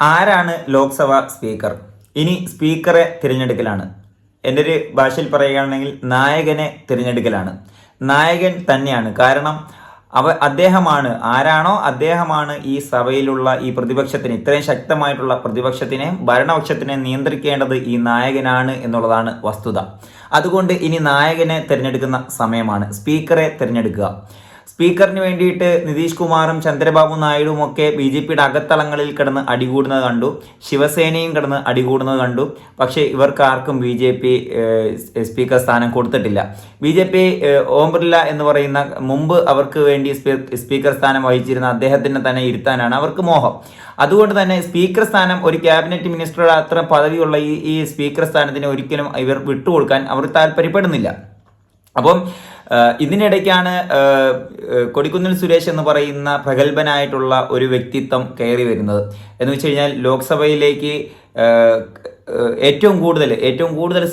ആരാണ് ലോക്സഭ സ്പീക്കർ? ഇനി സ്പീക്കറെ തിരഞ്ഞെടുക്കലാണ്. എന്റെ ഒരു ഭാഷയിൽ പറയുകയാണെങ്കിൽ നായകനെ തിരഞ്ഞെടുക്കലാണ്. നായകൻ തന്നെയാണ്. കാരണം അവ അദ്ദേഹമാണ്. ആരാണോ അദ്ദേഹമാണ് ഈ സഭയിലുള്ള ഈ പ്രതിപക്ഷത്തിന് ഇത്രയും ശക്തമായിട്ടുള്ള പ്രതിപക്ഷത്തിനെ ഭരണപക്ഷത്തിനെ നിയന്ത്രിക്കേണ്ടത് ഈ നായകനാണ് എന്നുള്ളതാണ് വസ്തുത. അതുകൊണ്ട് ഇനി നായകനെ തിരഞ്ഞെടുക്കുന്ന സമയമാണ്. സ്പീക്കറെ തിരഞ്ഞെടുക്കുക. സ്പീക്കറിന് വേണ്ടിയിട്ട് നിതീഷ് കുമാറും ചന്ദ്രബാബു നായിഡുവും ഒക്കെ ബി ജെ പിയുടെ അകത്തളങ്ങളിൽ കിടന്ന് അടികൂടുന്നത് കണ്ടു. ശിവസേനയും കിടന്ന് അടികൂടുന്നത് കണ്ടു. പക്ഷേ ഇവർക്ക് ആർക്കും ബി ജെ പി സ്പീക്കർ സ്ഥാനം കൊടുത്തിട്ടില്ല. B J P Om Birla എന്ന് പറയുന്ന മുമ്പ് അവർക്ക് വേണ്ടി സ്പീക്കർ സ്ഥാനം വഹിച്ചിരുന്ന അദ്ദേഹത്തിനെ തന്നെ ഇരുത്താനാണ് അവർക്ക് മോഹം. അതുകൊണ്ട് തന്നെ സ്പീക്കർ സ്ഥാനം ഒരു ക്യാബിനറ്റ് മിനിസ്റ്ററുടെ അത്ര പദവിയുള്ള ഈ ഈ സ്പീക്കർ സ്ഥാനത്തിന് ഒരിക്കലും ഇവർ വിട്ടുകൊടുക്കാൻ അവർ താല്പര്യപ്പെടുന്നില്ല. അപ്പം ഇതിനിടയ്ക്കാണ് കൊടിക്കുന്നിൽ സുരേഷ് എന്ന് പറയുന്ന പ്രഗത്ഭനായിട്ടുള്ള ഒരു വ്യക്തിത്വം കയറി വരുന്നത്. എന്ന് വെച്ച് കഴിഞ്ഞാൽ ലോക്സഭയിലേക്ക് ഏറ്റവും കൂടുതൽ ഏറ്റവും കൂടുതൽ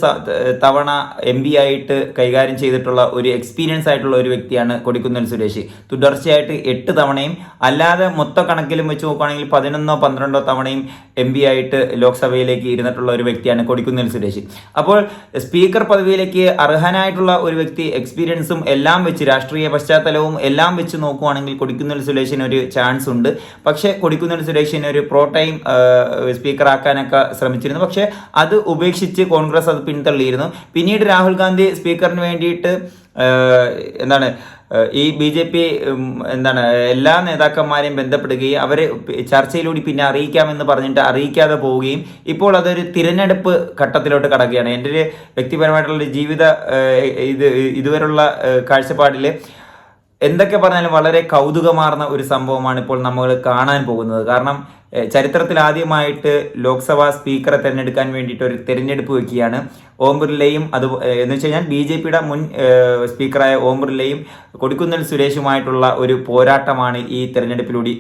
തവണ എം പി ആയിട്ട് കൈകാര്യം ചെയ്തിട്ടുള്ള ഒരു എക്സ്പീരിയൻസ് ആയിട്ടുള്ള ഒരു വ്യക്തിയാണ് കൊടിക്കുന്നിൽ സുരേഷ്. തുടർച്ചയായിട്ട് എട്ട് തവണയും അല്ലാതെ മൊത്ത കണക്കിലും വെച്ച് നോക്കുകയാണെങ്കിൽ പതിനൊന്നോ പന്ത്രണ്ടോ തവണയും എം പി ആയിട്ട് ലോക്സഭയിലേക്ക് ഇരുന്നിട്ടുള്ള ഒരു വ്യക്തിയാണ് കൊടിക്കുന്നിൽ സുരേഷ്. അപ്പോൾ സ്പീക്കർ പദവിയിലേക്ക് അർഹനായിട്ടുള്ള ഒരു വ്യക്തി എക്സ്പീരിയൻസും എല്ലാം വെച്ച് രാഷ്ട്രീയ പശ്ചാത്തലവും എല്ലാം വെച്ച് നോക്കുവാണെങ്കിൽ കൊടിക്കുന്നിൽ സുരേഷിന് ഒരു ചാൻസ് ഉണ്ട്. പക്ഷേ കൊടിക്കുന്നിൽ സുരേഷിന് ഒരു പ്രോ ടൈം സ്പീക്കർ ആക്കാനൊക്കെ ശ്രമിച്ചിരുന്നു. പക്ഷേ അത് ഉപേക്ഷിച്ച് കോൺഗ്രസ് അത് പിന്തള്ളിയിരുന്നു. പിന്നീട് രാഹുൽ ഗാന്ധി സ്പീക്കറിന് വേണ്ടിയിട്ട് എന്താണ് ഈ ബി ജെ പി എന്താണ് എല്ലാ നേതാക്കന്മാരെയും ബന്ധപ്പെടുകയും അവരെ ചർച്ചയിലൂടെ പിന്നെ അറിയിക്കാമെന്ന് പറഞ്ഞിട്ട് അറിയിക്കാതെ പോവുകയും ഇപ്പോൾ അതൊരു തിരഞ്ഞെടുപ്പ് ഘട്ടത്തിലോട്ട് കടക്കുകയാണ്. എന്റെ ഒരു വ്യക്തിപരമായിട്ടുള്ള ജീവിത ഇത് ഇതുവരെയുള്ള കാഴ്ചപ്പാടിൽ എന്തൊക്കെ പറഞ്ഞാലും വളരെ കൗതുകമാർന്ന ഒരു സംഭവമാണ് ഇപ്പോൾ നമ്മൾ കാണാൻ പോകുന്നത്. കാരണം ചരിത്രത്തിൽ ആദ്യമായിട്ട് ലോക്സഭാ സ്പീക്കറെ തിരഞ്ഞെടുക്കാൻ വേണ്ടിയിട്ട് ഒരു തിരഞ്ഞെടുപ്പ് വെക്കുകയാണ്. ഓം ബിർലയും അത് എന്ന് വെച്ച് കഴിഞ്ഞാൽ ബി ജെ പിയുടെ മുൻ സ്പീക്കറായ ഓം ബിർലയും കൊടിക്കുന്നിൽ സുരേഷുമായിട്ടുള്ള ഒരു പോരാട്ടമാണ് ഈ തെരഞ്ഞെടുപ്പിലൂടെ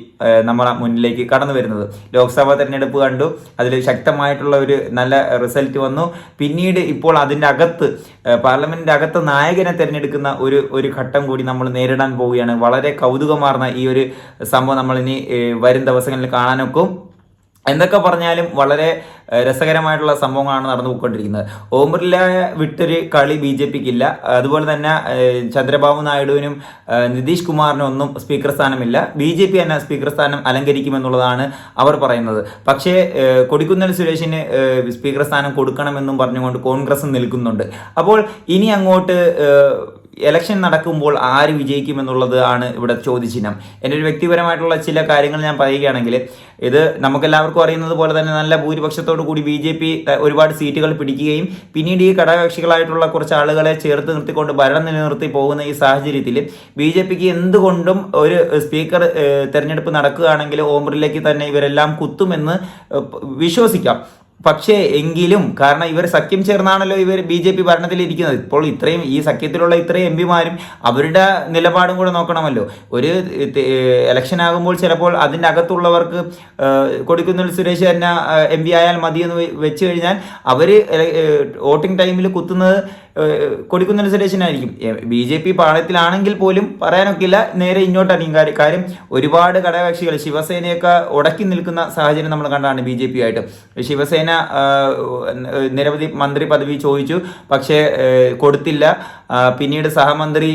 നമ്മളെ മുന്നിലേക്ക് കടന്നു വരുന്നത്. ലോക്സഭാ തെരഞ്ഞെടുപ്പ് കണ്ടു അതിൽ ശക്തമായിട്ടുള്ള ഒരു നല്ല റിസൾട്ട് വന്നു. പിന്നീട് ഇപ്പോൾ അതിന്റെ അകത്ത് പാർലമെന്റിന്റെ അകത്ത് നായകനെ തിരഞ്ഞെടുക്കുന്ന ഒരു ഒരു ഘട്ടം കൂടി നമ്മൾ നേരിടാൻ പോവുകയാണ്. വളരെ കൗതുകമാർന്ന ഈ ഒരു സംഭവം ഏഹ്, വരും ദിവസങ്ങളിൽ കാണാനൊക്കും. എന്തൊക്കെ പറഞ്ഞാലും വളരെ രസകരമായിട്ടുള്ള സംഭവങ്ങളാണ് നടന്നു പോയിക്കൊണ്ടിരിക്കുന്നത്. ഓം വിട്ടൊരു കളി ബി ജെ പിക്ക് ഇല്ല അതുപോലെ തന്നെ ചന്ദ്രബാബു നായിഡുവിനും നിതീഷ് കുമാറിനും ഒന്നും സ്പീക്കർ സ്ഥാനമില്ല. ബി ജെ പി തന്നെ സ്പീക്കർ സ്ഥാനം അലങ്കരിക്കുമെന്നുള്ളതാണ് അവർ പറയുന്നത്. പക്ഷേ കൊടിക്കുന്നിൽ സുരേഷിന് സ്പീക്കർ സ്ഥാനം കൊടുക്കണമെന്നും പറഞ്ഞുകൊണ്ട് കോൺഗ്രസ് നിൽക്കുന്നുണ്ട്. അപ്പോൾ ഇനി അങ്ങോട്ട് ഇലക്ഷൻ നടക്കുമ്പോൾ ആര് വിജയിക്കുമെന്നുള്ളത് ആണ് ഇവിടെ ചോദ്യചിഹ്നം. എന്റെ ഒരു വ്യക്തിപരമായിട്ടുള്ള ചില കാര്യങ്ങൾ ഞാൻ പറയുകയാണെങ്കിൽ ഇത് നമുക്കെല്ലാവർക്കും അറിയുന്നത് പോലെ തന്നെ നല്ല ഭൂരിപക്ഷത്തോടു കൂടി ബി ജെ പി ഒരുപാട് സീറ്റുകൾ പിടിക്കുകയും പിന്നീട് ഈ ഘടകകക്ഷികളായിട്ടുള്ള കുറച്ച് ആളുകളെ ചേർത്ത് നിർത്തിക്കൊണ്ട് ഭരണം നിലനിർത്തി പോകുന്ന ഈ സാഹചര്യത്തിൽ ബി ജെ പിക്ക് എന്തുകൊണ്ടും ഒരു സ്പീക്കർ തെരഞ്ഞെടുപ്പ് നടക്കുകയാണെങ്കിൽ ഓംബറിലേക്ക് തന്നെ ഇവരെല്ലാം കുത്തുമെന്ന് വിശ്വസിക്കാം. പക്ഷേ എങ്കിലും കാരണം ഇവർ സഖ്യം ചേർന്നാണല്ലോ ഇവർ ബി ജെ പി ഭരണത്തിലിരിക്കുന്നത്. ഇപ്പോൾ ഇത്രയും ഈ സഖ്യത്തിലുള്ള ഇത്രയും എം പിമാരും അവരുടെ നിലപാടും കൂടെ നോക്കണമല്ലോ. ഒരു ഇലക്ഷൻ ആകുമ്പോൾ ചിലപ്പോൾ അതിന്റെ അകത്തുള്ളവർക്ക് കൊടുക്കുന്നിൽ സുരേഷ് തന്നെ എം പി ആയാൽ മതിയെന്ന് വെച്ച് കഴിഞ്ഞാൽ അവർ വോട്ടിംഗ് ടൈമിൽ കുത്തുന്നത് ഏഹ്, കൊടിക്കുന്നിൽ സുരേഷിനായിരിക്കും ബി ജെ പി പാളയത്തിലാണെങ്കിൽ പോലും പറയാനൊക്കില്ല. നേരെ ഇങ്ങോട്ടായിരിക്കും കാര്യം. കാര്യം ഒരുപാട് ഘടകകക്ഷികൾ ശിവസേനയൊക്കെ ഉടക്കി നിൽക്കുന്ന സാഹചര്യം നമ്മൾ കണ്ടാണ് ബി ജെ പി ആയിട്ട്. ശിവസേന നിരവധി മന്ത്രി പദവി ചോദിച്ചു. പക്ഷേ കൊടുത്തില്ല. പിന്നീട് സഹമന്ത്രി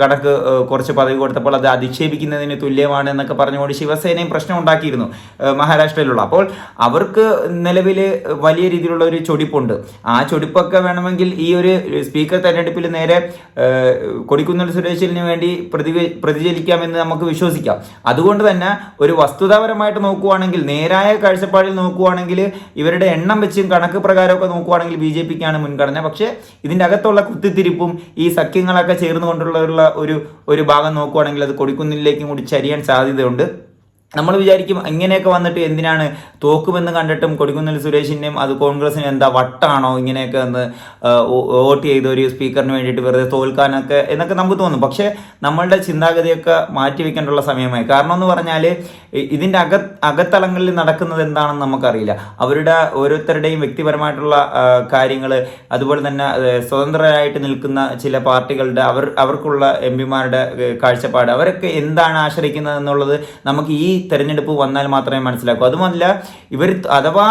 കണക്ക് കുറച്ച് പദവി കൊടുത്തപ്പോൾ അത് അധിക്ഷേപിക്കുന്നതിന് തുല്യമാണ് എന്നൊക്കെ പറഞ്ഞുകൊണ്ട് ശിവസേനയും പ്രശ്നം ഉണ്ടാക്കിയിരുന്നു മഹാരാഷ്ട്രയിലുള്ള. അപ്പോൾ അവർക്ക് നിലവിൽ വലിയ രീതിയിലുള്ള ഒരു ചൊടിപ്പുണ്ട്. ആ ചൊടിപ്പൊക്കെ വേണമെങ്കിൽ ഈ ഒരു സ്പീക്കർ തെരഞ്ഞെടുപ്പിൽ നേരെ കൊടിക്കുന്നിൽ സുരേഷിന് വേണ്ടി പ്രതി പ്രതിചരിക്കാമെന്ന് നമുക്ക് വിശ്വസിക്കാം. അതുകൊണ്ട് തന്നെ ഒരു വസ്തുതാപരമായിട്ട് നോക്കുവാണെങ്കിൽ നേരായ കാഴ്ചപ്പാടിൽ നോക്കുവാണെങ്കിൽ ഇവരുടെ എണ്ണം വെച്ചും കണക്ക് പ്രകാരമൊക്കെ നോക്കുവാണെങ്കിൽ ബി ജെ പിക്കാണ് മുൻഗണന. പക്ഷേ ഇതിന്റെ അകത്തുള്ള കുത്തിത്തിരിപ്പും ഈ സഖ്യങ്ങളൊക്കെ ചേർന്നുകൊണ്ടുള്ള ഒരു ഒരു ഭാഗം നോക്കുവാണെങ്കിൽ അത് കൊടിക്കുന്നിലേക്കും കൂടി ചരിയാൻ സാധ്യതയുണ്ട്. നമ്മൾ വിചാരിക്കും ഇങ്ങനെയൊക്കെ വന്നിട്ട് എന്തിനാണ് തോക്കുമെന്ന് കണ്ടിട്ടും കൊടിക്കുന്നിൽ സുരേഷിന്റെയും അത് കോൺഗ്രസിന് എന്താ വട്ടാണോ ഇങ്ങനെയൊക്കെ ഒന്ന് വോട്ട് ചെയ്ത ഒരു സ്പീക്കറിന് വേണ്ടിയിട്ട് വെറുതെ തോൽക്കാനൊക്കെ എന്നൊക്കെ നമുക്ക് തോന്നും. പക്ഷേ നമ്മളുടെ ചിന്താഗതിയൊക്കെ മാറ്റിവെക്കേണ്ടുള്ള സമയമായി. കാരണം എന്ന് പറഞ്ഞാൽ ഇതിന്റെ അക അകത്തളങ്ങളിൽ നടക്കുന്നത് എന്താണെന്ന് നമുക്കറിയില്ല. അവരുടെ ഓരോരുത്തരുടെയും വ്യക്തിപരമായിട്ടുള്ള കാര്യങ്ങൾ അതുപോലെ തന്നെ സ്വതന്ത്രരായിട്ട് നിൽക്കുന്ന ചില പാർട്ടികളുടെ അവർ അവർക്കുള്ള എം പിമാരുടെ കാഴ്ചപ്പാട് അവരൊക്കെ എന്താണ് ആശ്രയിക്കുന്നത് എന്നുള്ളത് നമുക്ക് ഈ തെരഞ്ഞെടുപ്പ് വന്നാൽ മാത്രമേ മനസ്സിലാക്കൂ. അതുമല്ല ഇവർ അഥവാ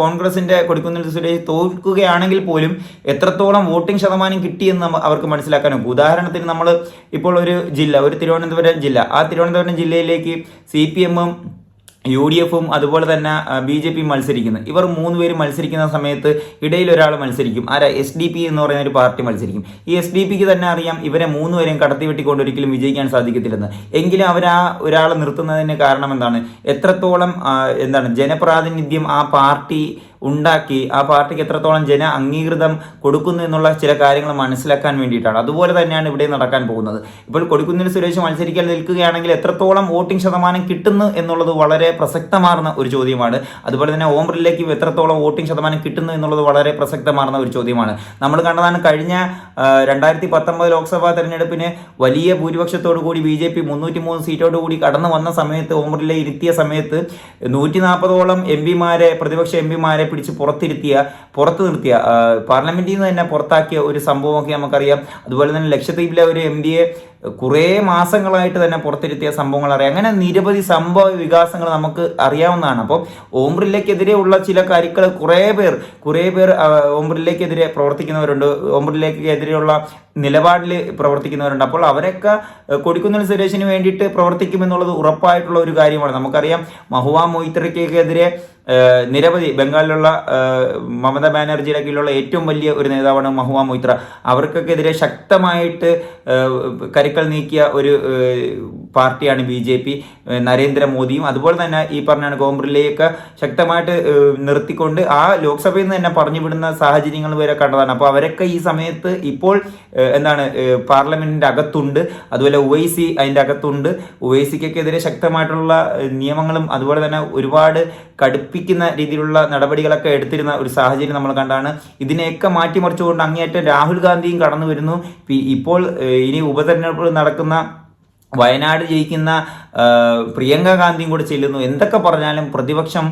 കോൺഗ്രസിന്റെ കൊടുക്കുന്ന സുരേഷ് തോൽക്കുകയാണെങ്കിൽ പോലും എത്രത്തോളം വോട്ടിംഗ് ശതമാനം കിട്ടിയെന്ന് അവർക്ക് മനസ്സിലാക്കാനും ഉദാഹരണത്തിന് നമ്മൾ ഇപ്പോൾ ഒരു ജില്ല ഒരു തിരുവനന്തപുരം ജില്ല. ആ തിരുവനന്തപുരം ജില്ലയിലേക്ക് സി പി എമ്മും യു ഡി എഫും അതുപോലെ തന്നെ ബി ജെ പിയും മത്സരിക്കുന്നു. ഇവർ മൂന്ന് പേര് മത്സരിക്കുന്ന സമയത്ത് ഇടയിൽ ഒരാൾ മത്സരിക്കും. ആരാ? എസ് ഡി പി എന്ന് പറയുന്ന ഒരു പാർട്ടി മത്സരിക്കും. ഈ എസ് ഡി പിക്ക് തന്നെ അറിയാം ഇവരെ മൂന്ന് പേരെയും കടത്തി വെട്ടിക്കൊണ്ട് ഒരിക്കലും വിജയിക്കാൻ സാധിക്കത്തില്ലെന്ന്. എങ്കിലും അവർ ആ ഒരാളെ നിർത്തുന്നതിന് കാരണം എന്താണ്? എത്രത്തോളം എന്താണ്? ജനപ്രാതിനിധ്യം ആ പാർട്ടി ഉണ്ടാക്കി ആ പാർട്ടിക്ക് എത്രത്തോളം ജന അംഗീകൃതം കൊടുക്കുന്നു എന്നുള്ള ചില കാര്യങ്ങൾ മനസ്സിലാക്കാൻ വേണ്ടിയിട്ടാണ്. അതുപോലെ തന്നെയാണ് ഇവിടെ നടക്കാൻ പോകുന്നത്. ഇപ്പോൾ കൊടിക്കുന്നിൽ സുരേഷ് മത്സരിക്കാൻ നിൽക്കുകയാണെങ്കിൽ എത്രത്തോളം വോട്ടിംഗ് ശതമാനം കിട്ടുന്നു എന്നുള്ളത് വളരെ പ്രസക്തമാർന്ന ഒരു ചോദ്യമാണ്. അതുപോലെ തന്നെ ഓം ബിർലയ്ക്ക് എത്രത്തോളം വോട്ടിംഗ് ശതമാനം കിട്ടുന്നു എന്നുള്ളത് വളരെ പ്രസക്തമാർന്ന ഒരു ചോദ്യമാണ്. നമ്മൾ കണ്ടതാണ് കഴിഞ്ഞ രണ്ടായിരത്തി പത്തൊമ്പത് ലോക്സഭാ തെരഞ്ഞെടുപ്പിന് വലിയ ഭൂരിപക്ഷത്തോടു കൂടി ബി ജെ പി മുന്നൂറ്റി മൂന്ന് സീറ്റോട് കൂടി കടന്നു വന്ന സമയത്ത് ഓം ബിർല ഇരുത്തിയ സമയത്ത് നൂറ്റി നാൽപ്പതോളം എം പിമാരെ പ്രതിപക്ഷ എം പിമാരെ പിടിച്ച് പുറത്തിരുത്തിയ പുറത്തു നിർത്തിയ പാർലമെന്റിൽ നിന്ന് തന്നെ പുറത്താക്കിയ ഒരു സംഭവമൊക്കെ നമുക്കറിയാം. അതുപോലെ തന്നെ ലക്ഷദ്വീപിലെ ഒരു എം പിയെ കുറേ മാസങ്ങളായിട്ട് തന്നെ പുറത്തിരുത്തിയ സംഭവങ്ങൾ അറിയാം അങ്ങനെ നിരവധി സംഭവ വികാസങ്ങൾ നമുക്ക് അറിയാവുന്നതാണ്. അപ്പോൾ ഓം ബിർലയ്ക്കെതിരെ ഉള്ള ചില കാര്യങ്ങൾ കുറേ പേർ കുറേ പേർ ആ, ഓം ബിർലയ്ക്കെതിരെ പ്രവർത്തിക്കുന്നവരുണ്ട്. ഓം ബിർലയ്ക്കെതിരെയുള്ള നിലപാടിൽ പ്രവർത്തിക്കുന്നവരുണ്ട്. അപ്പോൾ അവരൊക്കെ കൊടിക്കുന്നിൽ സുരേഷിന് വേണ്ടിയിട്ട് പ്രവർത്തിക്കുമെന്നുള്ളത് ഉറപ്പായിട്ടുള്ള ഒരു കാര്യമാണ്. നമുക്കറിയാം മഹുവ മൊയ്ത്രയ്ക്കെതിരെ നിരവധി ബംഗാളിലുള്ള മമതാ ബാനർജിയുടെ കീഴിലുള്ള ഏറ്റവും വലിയ ഒരു നേതാവാണ് മഹുവ മൊയ്ത്ര. അവർക്കൊക്കെ എതിരെ ശക്തമായിട്ട് കരുക്കൾ നീക്കിയ ഒരു പാർട്ടിയാണ് ബി ജെ പി നരേന്ദ്രമോദിയും. അതുപോലെ തന്നെ ഈ പറഞ്ഞാണ് കോംബ്രിലെയൊക്കെ ശക്തമായിട്ട് നിർത്തിക്കൊണ്ട് ആ ലോക്സഭയിൽ നിന്ന് തന്നെ പറഞ്ഞു വിടുന്ന സാഹചര്യങ്ങൾ വരെ കണ്ടതാണ്. അപ്പോൾ അവരൊക്കെ ഈ സമയത്ത് ഇപ്പോൾ എന്താണ് പാർലമെന്റിന്റെ അകത്തുണ്ട്. അതുപോലെ ഒ സി അതിന്റെ അകത്തുണ്ട്. ഒ എതിരെ ശക്തമായിട്ടുള്ള നിയമങ്ങളും അതുപോലെ തന്നെ ഒരുപാട് കടുപ്പിക്കുന്ന രീതിയിലുള്ള നടപടികളൊക്കെ എടുത്തിരുന്ന ഒരു സാഹചര്യം നമ്മൾ കണ്ടാണ്. ഇതിനെയൊക്കെ മാറ്റിമറിച്ചുകൊണ്ട് അങ്ങേയറ്റം രാഹുൽ ഗാന്ധിയും കടന്നു വരുന്നു. ഇപ്പോൾ ഇനി ഉപതെരഞ്ഞെടുപ്പ് നടക്കുന്ന വയനാട് ജയിക്കുന്ന പ്രിയങ്ക ഗാന്ധിയും കൂടെ ചെല്ലുന്നു. എന്തൊക്കെ പറഞ്ഞാലും പ്രതിപക്ഷം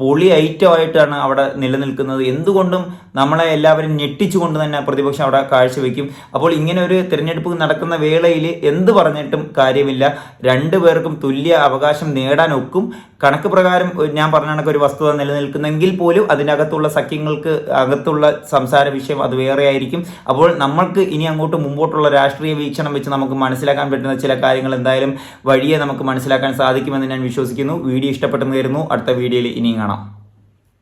പൊളി ഐറ്റമായിട്ടാണ് അവിടെ നിലനിൽക്കുന്നത്. എന്തുകൊണ്ടും നമ്മളെ എല്ലാവരും ഞെട്ടിച്ചുകൊണ്ട് തന്നെ പ്രതിപക്ഷം അവിടെ കാഴ്ചവെക്കും. അപ്പോൾ ഇങ്ങനെ ഒരു തിരഞ്ഞെടുപ്പ് നടക്കുന്ന വേളയിൽ എന്ത് പറഞ്ഞിട്ടും കാര്യമില്ല. രണ്ടു പേർക്കും തുല്യ അവകാശം നേടാൻ ഒക്കും. കണക്ക് പ്രകാരം ഞാൻ പറഞ്ഞ കണക്ക് ഒരു വസ്തുത നിലനിൽക്കുന്നെങ്കിൽ പോലും അതിനകത്തുള്ള സഖ്യങ്ങൾക്ക് അകത്തുള്ള സംസാര വിഷയം അത് വേറെ ആയിരിക്കും. അപ്പോൾ നമ്മൾക്ക് ഇനി അങ്ങോട്ട് മുമ്പോട്ടുള്ള രാഷ്ട്രീയ വീക്ഷണം വെച്ച് നമുക്ക് മനസ്സിലാക്കാൻ പറ്റുന്ന ചില കാര്യങ്ങൾ എന്തായാലും വഴിയെ നമുക്ക് മനസ്സിലാക്കാൻ സാധിക്കുമെന്ന് ഞാൻ വിശ്വസിക്കുന്നു. വീഡിയോ ഇഷ്ടപ്പെട്ടെന്ന് കരുതുന്നു. അടുത്ത വീഡിയോയിൽ ഇനിയും കാണാം.